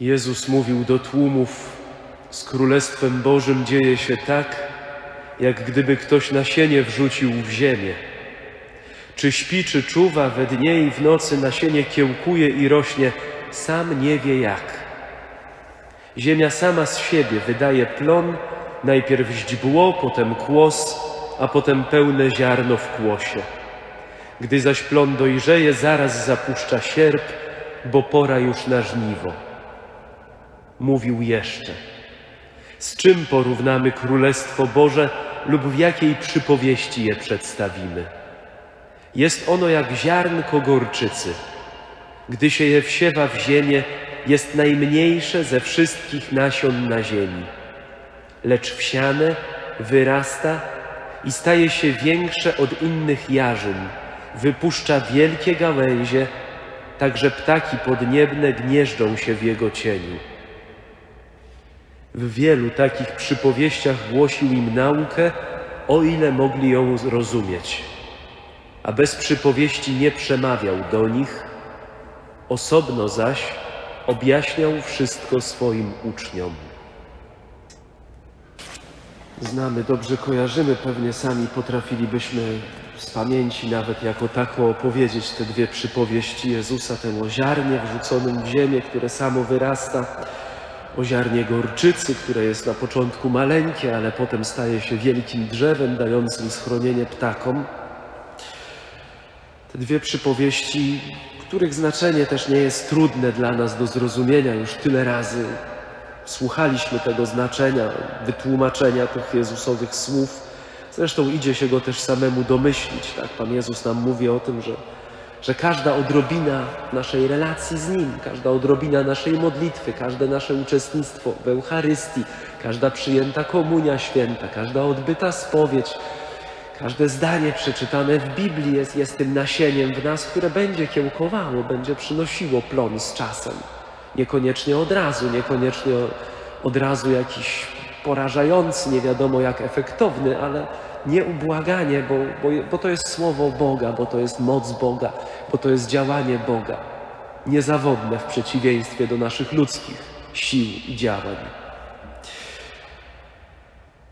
Jezus mówił do tłumów: Z Królestwem Bożym dzieje się tak, jak gdyby ktoś nasienie wrzucił w ziemię. Czy śpi, czy czuwa, we dnie i w nocy nasienie kiełkuje i rośnie, sam nie wie jak. Ziemia sama z siebie wydaje plon, najpierw źdźbło, potem kłos, a potem pełne ziarno w kłosie. Gdy zaś plon dojrzeje, zaraz zapuszcza sierp, bo pora już na żniwo. Mówił jeszcze. Z czym porównamy Królestwo Boże lub w jakiej przypowieści je przedstawimy? Jest ono jak ziarnko gorczycy. Gdy się je wsiewa w ziemię, jest najmniejsze ze wszystkich nasion na ziemi. Lecz wsiane wyrasta i staje się większe od innych jarzyn. Wypuszcza wielkie gałęzie, tak że ptaki podniebne gnieżdżą się w jego cieniu. W wielu takich przypowieściach głosił im naukę, o ile mogli ją zrozumieć. A bez przypowieści nie przemawiał do nich, osobno zaś objaśniał wszystko swoim uczniom. Znamy, dobrze kojarzymy, pewnie sami potrafilibyśmy z pamięci nawet jako tako opowiedzieć te dwie przypowieści Jezusa, o ziarnie wrzuconym w ziemię, które samo wyrasta, o ziarnie gorczycy, które jest na początku maleńkie, ale potem staje się wielkim drzewem dającym schronienie ptakom. Te dwie przypowieści, których znaczenie też nie jest trudne dla nas do zrozumienia, już tyle razy słuchaliśmy tego znaczenia, wytłumaczenia tych Jezusowych słów. Zresztą idzie się go też samemu domyślić. Tak? Pan Jezus nam mówi o tym, że, że każda odrobina naszej relacji z Nim, każda odrobina naszej modlitwy, każde nasze uczestnictwo w Eucharystii, każda przyjęta komunia święta, każda odbyta spowiedź, każde zdanie przeczytane w Biblii jest, jest tym nasieniem w nas, które będzie kiełkowało, będzie przynosiło plon z czasem. Niekoniecznie od razu, niekoniecznie od razu jakiś porażający, nie wiadomo jak efektowny, ale nieubłaganie, bo, bo, bo to jest słowo Boga, bo to jest moc Boga, bo to jest działanie Boga. Niezawodne w przeciwieństwie do naszych ludzkich sił i działań.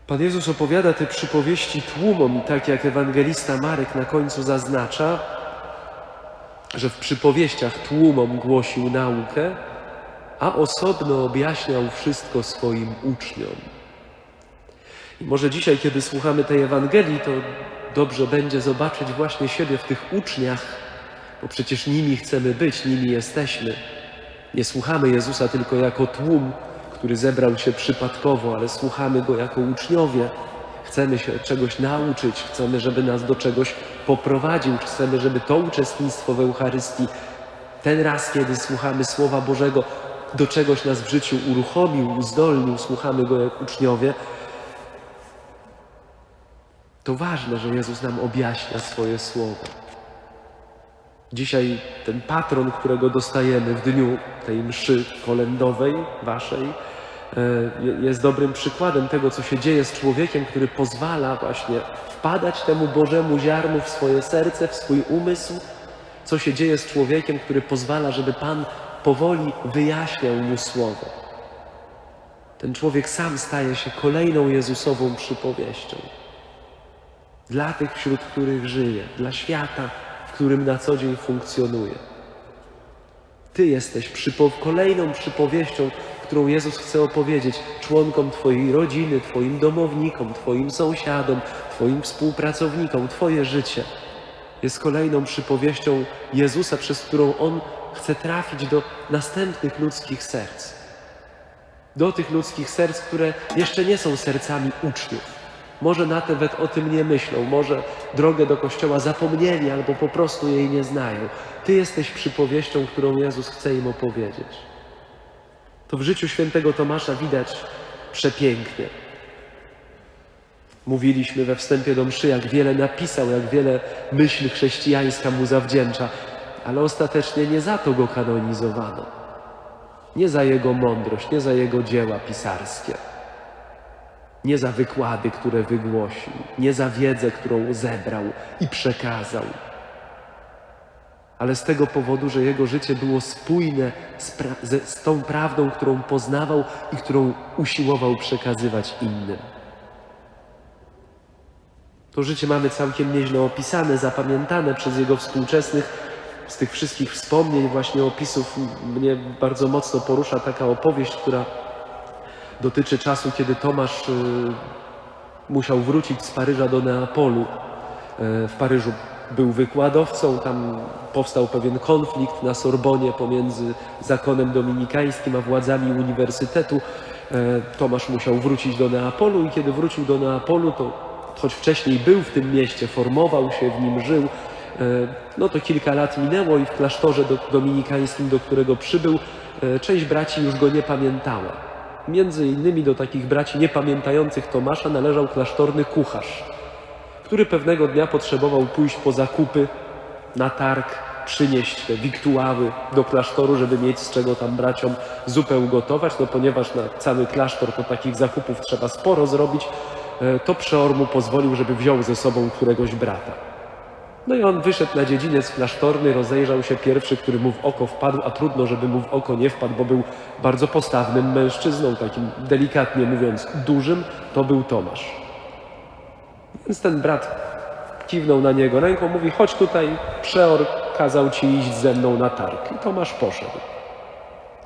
Pan Jezus opowiada te przypowieści tłumom tak jak ewangelista Marek na końcu zaznacza, że w przypowieściach tłumom głosił naukę, a osobno objaśniał wszystko swoim uczniom. I może dzisiaj, kiedy słuchamy tej Ewangelii, to dobrze będzie zobaczyć właśnie siebie w tych uczniach, bo przecież nimi chcemy być, nimi jesteśmy. Nie słuchamy Jezusa tylko jako tłum, który zebrał się przypadkowo, ale słuchamy Go jako uczniowie. Chcemy się czegoś nauczyć, chcemy, żeby nas do czegoś poprowadził, chcemy, żeby to uczestnictwo w Eucharystii, ten raz, kiedy słuchamy Słowa Bożego, do czegoś nas w życiu uruchomił, uzdolnił, słuchamy Go jak uczniowie, to ważne, że Jezus nam objaśnia swoje słowo. Dzisiaj ten patron, którego dostajemy w dniu tej mszy kolędowej waszej, e, jest dobrym przykładem tego, co się dzieje z człowiekiem, który pozwala właśnie wpadać temu Bożemu ziarnu w swoje serce, w swój umysł, co się dzieje z człowiekiem, który pozwala, żeby Pan powoli wyjaśniał mu słowo. Ten człowiek sam staje się kolejną Jezusową przypowieścią. Dla tych, wśród których żyje, dla świata, w którym na co dzień funkcjonuje. Ty jesteś przypo kolejną przypowieścią, którą Jezus chce opowiedzieć członkom Twojej rodziny, Twoim domownikom, Twoim sąsiadom, Twoim współpracownikom. Twoje życie jest kolejną przypowieścią Jezusa, przez którą On chce trafić do następnych ludzkich serc. Do tych ludzkich serc, które jeszcze nie są sercami uczniów. Może nawet o tym nie myślą, może drogę do kościoła zapomnieli albo po prostu jej nie znają. Ty jesteś przypowieścią, którą Jezus chce im opowiedzieć. To w życiu świętego Tomasza widać przepięknie. Mówiliśmy we wstępie do mszy, jak wiele napisał, jak wiele myśl chrześcijańska mu zawdzięcza, ale ostatecznie nie za to go kanonizowano. Nie za jego mądrość, nie za jego dzieła pisarskie nie za wykłady, które wygłosił, nie za wiedzę, którą zebrał i przekazał, ale z tego powodu, że jego życie było spójne z, ze, z tą prawdą, którą poznawał i którą usiłował przekazywać innym. To życie mamy całkiem nieźle opisane, zapamiętane przez jego współczesnych. Z tych wszystkich wspomnień, właśnie opisów, mnie bardzo mocno porusza taka opowieść, która dotyczy czasu, kiedy Tomasz y, musiał wrócić z Paryża do Neapolu. E, W Paryżu był wykładowcą, tam powstał pewien konflikt na Sorbonie pomiędzy zakonem dominikańskim a władzami uniwersytetu. E, Tomasz musiał wrócić do Neapolu i kiedy wrócił do Neapolu, to choć wcześniej był w tym mieście, formował się w nim, żył, e, no to kilka lat minęło i w klasztorze do, dominikańskim, do którego przybył, część braci już go nie pamiętała. Między innymi do takich braci niepamiętających Tomasza należał klasztorny kucharz, który pewnego dnia potrzebował pójść po zakupy na targ, przynieść te wiktuały do klasztoru, żeby mieć z czego tam braciom zupę ugotować, no ponieważ na cały klasztor to takich zakupów trzeba sporo zrobić, e, to przeor mu pozwolił, żeby wziął ze sobą któregoś brata. No i on wyszedł na dziedziniec klasztorny, rozejrzał się pierwszy, który mu w oko wpadł, a trudno, żeby mu w oko nie wpadł, bo był bardzo postawnym mężczyzną, takim delikatnie mówiąc dużym, to był Tomasz. Więc ten brat kiwnął na niego ręką, mówi, chodź tutaj, przeor kazał ci iść ze mną na targ. I Tomasz poszedł.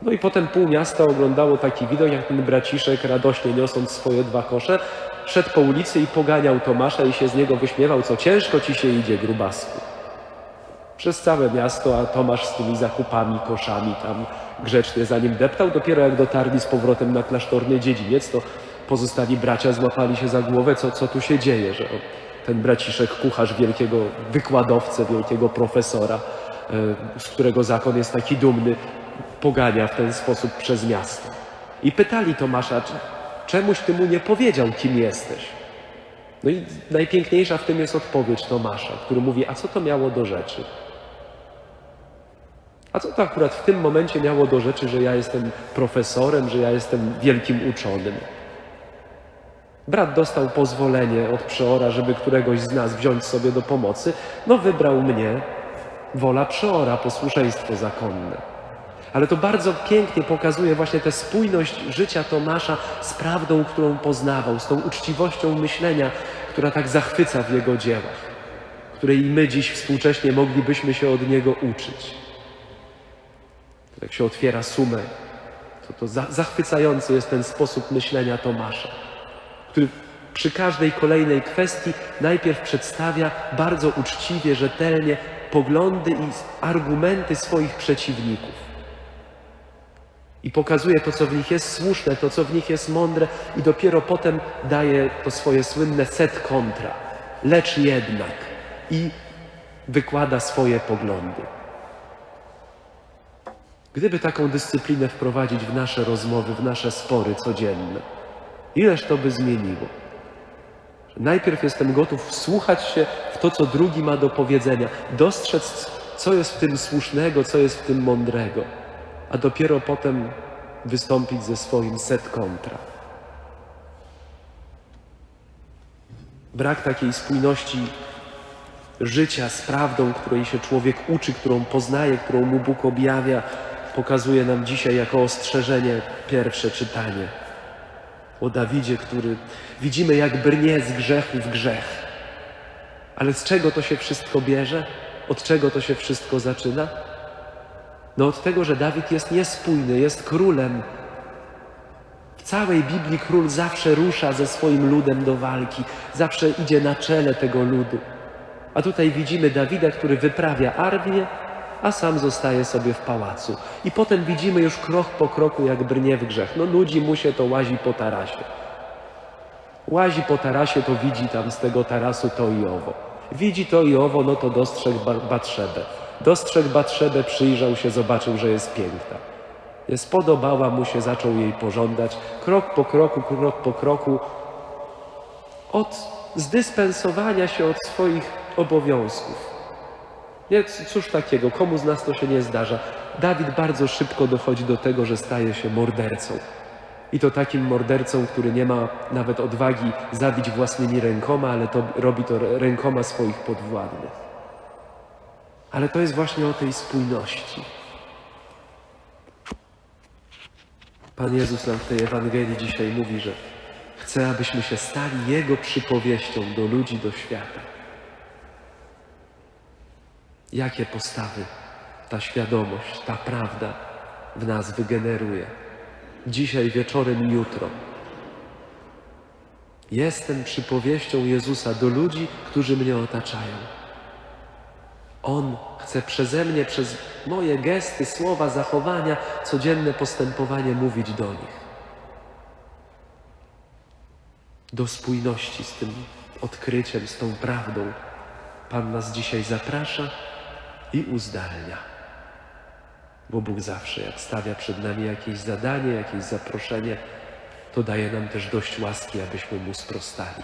No i potem pół miasta oglądało taki widok, jak ten braciszek radośnie niosąc swoje dwa kosze, szedł po ulicy i poganiał Tomasza i się z niego wyśmiewał, co ciężko ci się idzie, grubasku. Przez całe miasto, a Tomasz z tymi zakupami, koszami tam grzecznie za nim deptał. Dopiero jak dotarli z powrotem na klasztorny dziedziniec, to pozostali bracia złapali się za głowę, co, co tu się dzieje, że ten braciszek, kucharz wielkiego wykładowcę, wielkiego profesora, e, z którego zakon jest taki dumny, pogania w ten sposób przez miasto. I pytali Tomasza, "Czy- czemuś ty mu nie powiedział, kim jesteś? No i najpiękniejsza w tym jest odpowiedź Tomasza, który mówi, a co to miało do rzeczy? A co to akurat w tym momencie miało do rzeczy, że ja jestem profesorem, że ja jestem wielkim uczonym? Brat dostał pozwolenie od przeora, żeby któregoś z nas wziąć sobie do pomocy. No wybrał mnie, wola przeora, posłuszeństwo zakonne. Ale to bardzo pięknie pokazuje właśnie tę spójność życia Tomasza z prawdą, którą poznawał, z tą uczciwością myślenia, która tak zachwyca w jego dziełach, której i my dziś współcześnie moglibyśmy się od niego uczyć. Jak się otwiera sumę, to, to za, zachwycający jest ten sposób myślenia Tomasza, który przy każdej kolejnej kwestii najpierw przedstawia bardzo uczciwie, rzetelnie poglądy i argumenty swoich przeciwników. I pokazuje to, co w nich jest słuszne, to, co w nich jest mądre, i dopiero potem daje to swoje słynne set kontra. Lecz jednak i wykłada swoje poglądy. Gdyby taką dyscyplinę wprowadzić w nasze rozmowy, w nasze spory codzienne, ileż to by zmieniło? Najpierw jestem gotów wsłuchać się w to, co drugi ma do powiedzenia, dostrzec, co jest w tym słusznego, co jest w tym mądrego, a dopiero potem wystąpić ze swoim set kontra. Brak takiej spójności życia z prawdą, której się człowiek uczy, którą poznaje, którą mu Bóg objawia, pokazuje nam dzisiaj jako ostrzeżenie pierwsze czytanie o Dawidzie, który widzimy jak brnie z grzechu w grzech. Ale z czego to się wszystko bierze? Od czego to się wszystko zaczyna? No od tego, że Dawid jest niespójny, jest królem. W całej Biblii król zawsze rusza ze swoim ludem do walki, zawsze idzie na czele tego ludu. A tutaj widzimy Dawida, który wyprawia armię, a sam zostaje sobie w pałacu. I potem widzimy już krok po kroku, jak brnie w grzech. No nudzi mu się, to łazi po tarasie. Łazi po tarasie, to widzi tam z tego tarasu to i owo. Widzi to i owo, no to dostrzegł Ba- Batrzebę. Dostrzegł Batrzebę, przyjrzał się, zobaczył, że jest piękna. Spodobała mu się, zaczął jej pożądać. Krok po kroku, krok po kroku, od zdyspensowania się od swoich obowiązków. Nie, cóż takiego, komu z nas to się nie zdarza. Dawid bardzo szybko dochodzi do tego, że staje się mordercą. I to takim mordercą, który nie ma nawet odwagi zabić własnymi rękoma, ale to robi to rękoma swoich podwładnych. Ale to jest właśnie o tej spójności. Pan Jezus nam w tej Ewangelii dzisiaj mówi, że chce, abyśmy się stali Jego przypowieścią do ludzi, do świata. Jakie postawy ta świadomość, ta prawda w nas wygeneruje? Dzisiaj, wieczorem jutro. Jestem przypowieścią Jezusa do ludzi, którzy mnie otaczają. On chce przeze mnie, przez moje gesty, słowa, zachowania, codzienne postępowanie mówić do nich. Do spójności z tym odkryciem, z tą prawdą Pan nas dzisiaj zaprasza i uzdalnia. Bo Bóg zawsze, jak stawia przed nami jakieś zadanie, jakieś zaproszenie, to daje nam też dość łaski, abyśmy Mu sprostali.